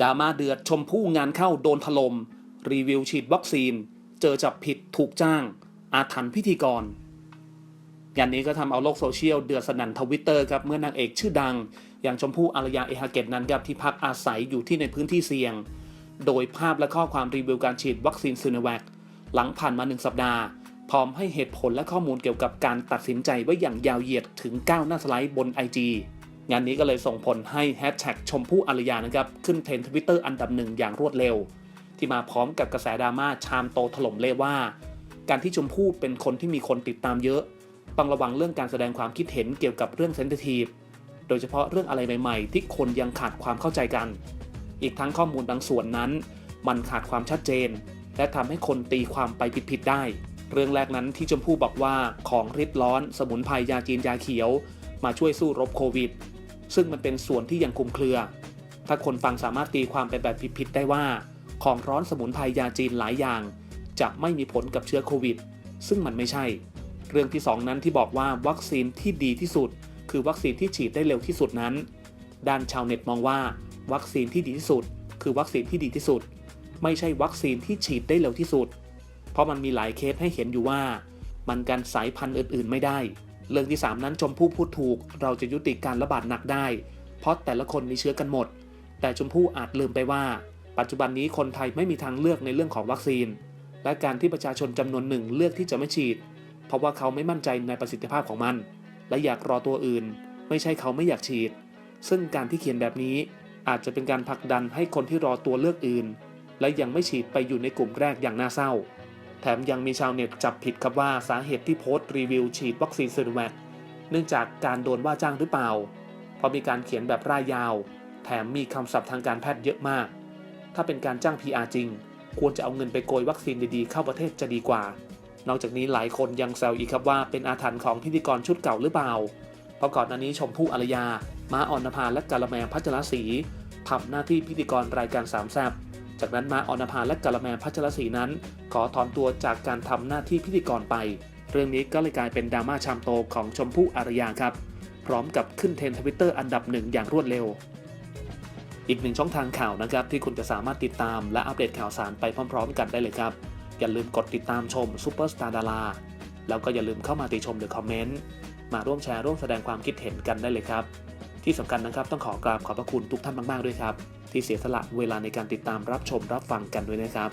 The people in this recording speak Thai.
ดราม่าเดือดชมพู่งานเข้าโดนถลม่มรีวิวฉีดวัคซีน เจอจับผิดถูกจ้าง อาถรรพ์พิธีกร งานนี้ก็ทำเอาโลกโซเชียลเดือดสนั่นทวิตเตอร์ครับ เมื่อนางเอกชื่อดัง อย่างชมพู่อารยาเอฮาเกตนั้นครับที่พักอาศัยอยู่ที่ในพื้นที่เสี่ยง โดยภาพและข้อความรีวิวการฉีดวัคซีนซีโนแวคหลังผ่านมาหนึ่งสัปดาห์พร้อมให้เหตุผลและข้อมูลเกี่ยวกับการตัดสินใจไว้อย่างยาวเหยียดถึง 9 หน้าสไลด์บน IG งานนี้ก็เลยส่งผลให้แฮชแท็กชมพู่อารยานะครับขึ้นเทรนด์ทวิตเตอร์อันดับหนึ่งอย่างรวดเร็ว ที่มาพร้อมกับกระแสดราม่าชามโตถล่มเละว่า การที่ชมพู่เป็นคนที่มีคนติดตามเยอะต้องระวังเรื่องการแสดงความคิดเห็นเกี่ยวกับเรื่องเซนซิทีฟโดยเฉพาะเรื่องอะไรใหม่ๆ ที่คนยังขาดความเข้าใจกัน อีกทั้งข้อมูลบางส่วนนั้น มันขาดความชัดเจน และทำให้คนตีความไปผิดๆได้ เรื่องแรกนั้นที่ชมพู่บอกว่าของริดร้อน สมุนไพรยาจีนยาเขียว มาช่วยสู้รบโควิด ซึ่งมันเป็นส่วนที่ยังคลุมเครือ ถ้าคนฟังสามารถตีความไปแบบผิดๆได้ว่า ของร้อนสมุนไพรยาจีนหลายอย่าง จะไม่มีผลกับเชื้อโควิด ซึ่งมันไม่ใช่ เรื่องที่ 2 นั้นที่บอกว่าวัคซีนที่ดีที่สุด คือวัคซีนที่ฉีดได้เร็วที่สุดนั้น ด้านชาวเน็ตมองว่า วัคซีนที่ดีที่สุด คือวัคซีนที่ดีที่สุด ไม่ใช่วัคซีนที่ฉีดได้เร็วที่สุด เพราะมันมีหลายเคสให้เห็นอยู่ว่า มันกันสายพันธุ์อื่น ๆ ไม่ได้ เรื่องที่ 3 นั้นชมพู่พูดถูก เราจะยุติการระบาดหนักได้ เพราะแต่ละคนมีเชื้อกันหมด แต่ชมพู่อาจลืมไปว่า ปัจจุบันนี้คนไทยไม่มีทางเลือกในเรื่องของวัคซีน และการที่ประชาชนจำนวนหนึ่งเลือกที่จะไม่ฉีด เพราะว่าเขาไม่มั่นใจในประสิทธิภาพของมัน และอยากรอตัวอื่น ไม่ใช่เขาไม่อยากฉีด ซึ่งการที่เขียนแบบนี้ อาจจะเป็นการผลักดันให้คนที่รอตัวเลือกอื่น และยังไม่ฉีดไปอยู่ในกลุ่มแรกอย่างน่าเศร้า แถมยังมีชาวเน็ตจับผิดครับว่าสาเหตุที่โพสต์รีวิวฉีดวัคซีนซีโนแวคเนื่องจากการโดนว่าจ้างหรือเปล่า เพราะมีการเขียนแบบร่ายยาว แถมมีคำศัพท์ทางการแพทย์เยอะมาก ถ้าเป็นการจ้าง PR จริง ควรจะเอาเงินไปโกยวัคซีนดีๆเข้าประเทศจะดีกว่า นอกจากนี้หลายคนยังแซวอีกครับว่าเป็นอาถรรพ์ของพิธีกรชุดเก่าหรือเปล่า เพราะก่อนหน้านี้ชมพู่อารยา ม้าอ่อนนภาและกาละแมพัชรศรีทำหน้าที่พิธีกรรายการสามแซบ จากนั้นมาออนภาและกาละแมพัชรศรีนั้น ขอถอนตัวจากการทำหน้าที่พิธีกรไป เรื่องนี้ก็เลยกลายเป็นดราม่าชามโตของชมพู่อารยาครับ พร้อมกับขึ้นเทรนด์ทวิตเตอร์อันดับหนึ่งอย่างรวดเร็ว อีกหนึ่งช่องทางข่าวนะครับที่คุณจะสามารถติดตามและอัปเดตข่าวสารไปพร้อม ๆ กันได้เลยครับ อย่าลืมกดติดตามชมซูเปอร์สตาร์ดาราแล้วก็อย่าลืมเข้ามาติชมหรือคอมเมนต์มาร่วมแชร์ร่วมแสดงความคิดเห็นกันได้เลยครับ ที่สำคัญนะครับ ต้องขอกราบขอบพระคุณทุกท่านมาก ๆ ด้วยครับ ที่เสียสละเวลาในการติดตามรับชมรับฟังกันด้วยนะครับ